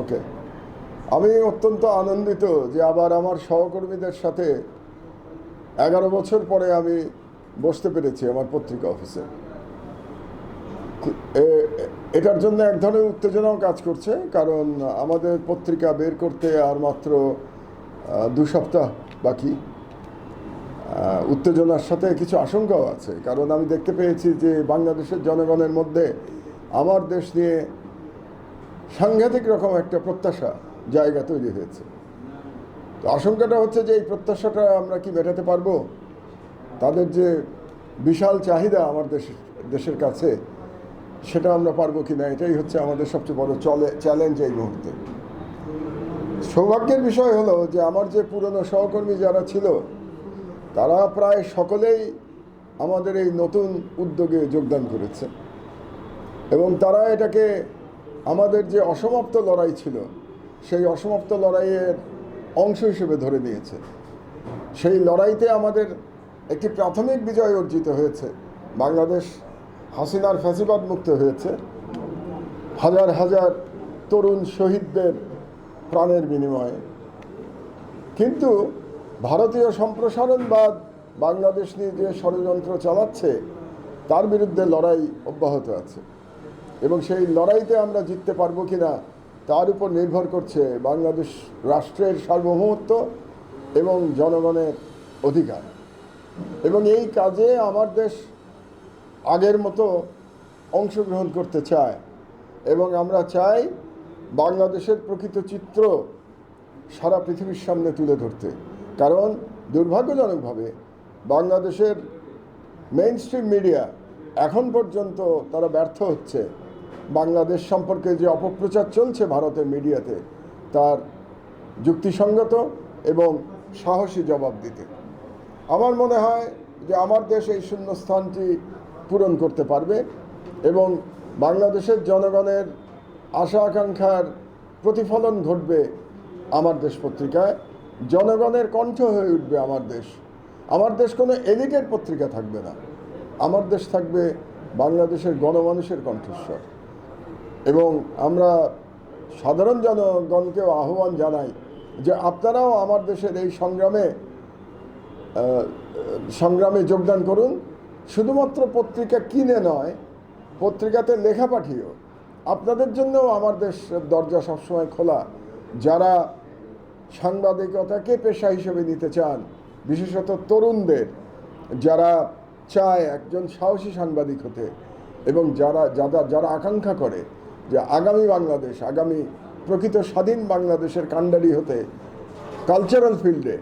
ওকে আমি অত্যন্ত আনন্দিত যে আবার আমার সহকর্মীদের সাথে এগারো বছর পরে আমি বসতে পেরেছি আমার পত্রিকা অফিসে। এটার জন্য এক ধরনের উত্তেজনাও কাজ করছে, কারণ আমাদের পত্রিকা বের করতে আর মাত্র দু সপ্তাহ বাকি। উত্তেজনার সাথে কিছু আশঙ্কাও আছে, কারণ আমি দেখতে পেয়েছি যে বাংলাদেশের জনগণের মধ্যে আমার দেশ নিয়ে সাংঘাতিক রকম একটা প্রত্যাশা জায়গা তৈরি হয়েছে। তো আশঙ্কাটা হচ্ছে যে এই প্রত্যাশাটা আমরা কি মেটাতে পারব? তাদের যে বিশাল চাহিদা আমার দেশের দেশের কাছে, সেটা আমরা পারব কি না এটাই হচ্ছে আমাদের সবচেয়ে বড় চলে চ্যালেঞ্জ এই মুহূর্তে। সৌভাগ্যের বিষয় হলো যে আমার যে পুরনো সহকর্মী যারা ছিল, তারা প্রায় সকলেই আমাদের এই নতুন উদ্যোগে যোগদান করেছে। এবং তারা এটাকে আমাদের যে অসমাপ্ত লড়াই ছিল, সেই অসমাপ্ত লড়াইয়ের অংশ হিসেবে ধরে নিয়েছে। সেই লড়াইতে আমাদের একটি প্রাথমিক বিজয় অর্জিত হয়েছে। বাংলাদেশ হাসিনার ফ্যাসিবাদ মুক্ত হয়েছে। হাজার হাজার তরুণ শহীদদের প্রাণের বিনিময়ে। কিন্তু ভারতীয় সম্প্রসারণবাদ বাংলাদেশ নিয়ে যে ষড়যন্ত্র চালাচ্ছে, তার বিরুদ্ধে লড়াই অব্যাহত আছে। এবং সেই লড়াইতে আমরা জিততে পারব কি না তার উপর নির্ভর করছে বাংলাদেশ রাষ্ট্রের সার্বভৌমত্ব এবং জনগণের অধিকার। এবং এই কাজে আমার দেশ আগের মতো অংশগ্রহণ করতে চায় এবং আমরা চাই বাংলাদেশের প্রকৃত চিত্র সারা পৃথিবীর সামনে তুলে ধরতে। কারণ দুর্ভাগ্যজনকভাবে বাংলাদেশের মেইন স্ট্রিম মিডিয়া এখন পর্যন্ত তারা ব্যর্থ হচ্ছে। বাংলাদেশ সম্পর্কে যে অপপ্রচার চলছে ভারতের মিডিয়াতে, তার যুক্তিসঙ্গত এবং সাহসী জবাব দিতে। আমার মনে হয় যে আমার দেশ এই শূন্যস্থানটি পূরণ করতে পারবে এবং বাংলাদেশের জনগণের আশা আকাঙ্ক্ষার প্রতিফলন ঘটবে আমার দেশ পত্রিকায়। জনগণের কণ্ঠ হয়ে উঠবে আমার দেশ। আমার দেশ কোনো এলিটের পত্রিকা থাকবে না। আমার দেশ থাকবে বাংলাদেশের গণমানুষের কণ্ঠস্বর। এবং আমরা সাধারণ জনগণকেও আহ্বান জানাই যে আপনারাও আমার দেশের এই সংগ্রামে সংগ্রামে যোগদান করুন। শুধুমাত্র পত্রিকা কিনে নয়, পত্রিকাতে লেখা পাঠিয়েও আপনাদের জন্যও আমার দেশ দরজা সবসময় খোলা। যারা সাংবাদিকতাকে পেশা হিসেবে নিতে চান, বিশেষত তরুণদের, যারা চায় একজন সাহসী সাংবাদিক হতে এবং যারা যারা যারা আকাঙ্ক্ষা করে যে আগামী বাংলাদেশ, আগামী প্রকৃত স্বাধীন বাংলাদেশের কাণ্ডারি হতে কালচারাল ফিল্ডে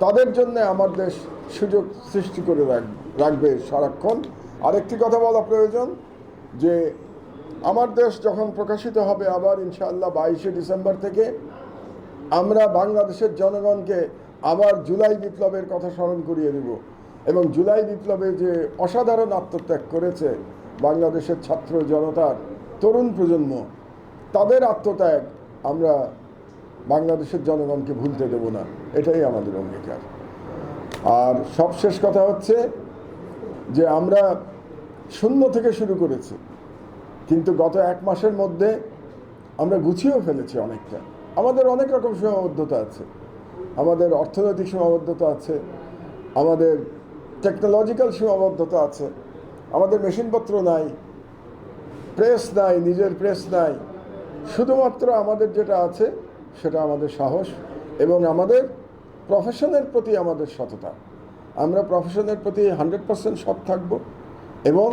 তাদের জন্য আমার দেশ সুযোগ সৃষ্টি করে রাখ- রাখবে সারাক্ষণ। আরেকটি কথা বলা প্রয়োজন, যে আমার দেশ যখন প্রকাশিত হবে আবার ইনশাআল্লাহ বাইশে ডিসেম্বর থেকে, আমরা বাংলাদেশের জনগণকে আবার জুলাই বিপ্লবের কথা স্মরণ করিয়ে দেব এবং জুলাই বিপ্লবে যে অসাধারণ আত্মত্যাগ করেছে বাংলাদেশের ছাত্র জনতার তরুণ প্রজন্ম, তাদের আত্মত্যাগ আমরা বাংলাদেশের জনগণকে ভুলতে দেব না। এটাই আমাদের অঙ্গীকার। আর সবশেষ কথা হচ্ছে যে আমরা শূন্য থেকে শুরু করেছি, কিন্তু গত এক মাসের মধ্যে আমরা গুছিয়েও ফেলেছি অনেকটা। আমাদের অনেক রকম সীমাবদ্ধতা আছে। আমাদের অর্থনৈতিক সীমাবদ্ধতা আছে, আমাদের টেকনোলজিক্যাল সীমাবদ্ধতা আছে, আমাদের মেশিনপত্র নাই প্রেস নাই, নিজের প্রেস নাই। শুধুমাত্র আমাদের যেটা আছে, সেটা আমাদের সাহস এবং আমাদের প্রফেশনের প্রতি আমাদের সততা। আমরা প্রফেশনের প্রতি হান্ড্রেড পার্সেন্ট সৎ থাকব এবং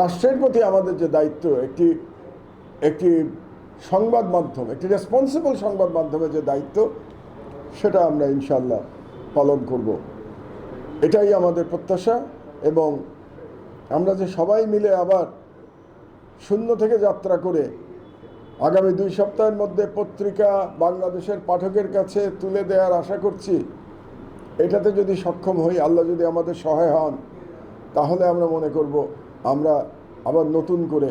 রাষ্ট্রের প্রতি আমাদের যে দায়িত্ব, একটি একটি সংবাদ মাধ্যম, একটি রেসপন্সিবল সংবাদ মাধ্যমের যে দায়িত্ব, সেটা আমরা ইনশাল্লাহ পালন করব। এটাই আমাদের প্রত্যাশা এবং আমরা যে সবাই মিলে আবার শূন্য থেকে যাত্রা করে আগামী দুই সপ্তাহের মধ্যে পত্রিকা বাংলাদেশের পাঠকের কাছে তুলে দেওয়ার আশা করছি। এটাতে যদি সক্ষম হই, আল্লাহ যদি আমাদের সহায় হন, তাহলে আমরা মনে করব আমরা আবার নতুন করে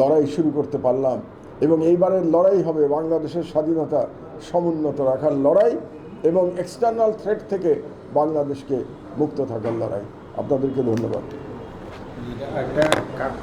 লড়াই শুরু করতে পারলাম। এবং এইবারের লড়াই হবে বাংলাদেশের স্বাধীনতা সমুন্নত রাখার লড়াই এবং এক্সটার্নাল থ্রেট থেকে বাংলাদেশকে মুক্ত থাকার লড়াই। আপনাদেরকে ধন্যবাদ।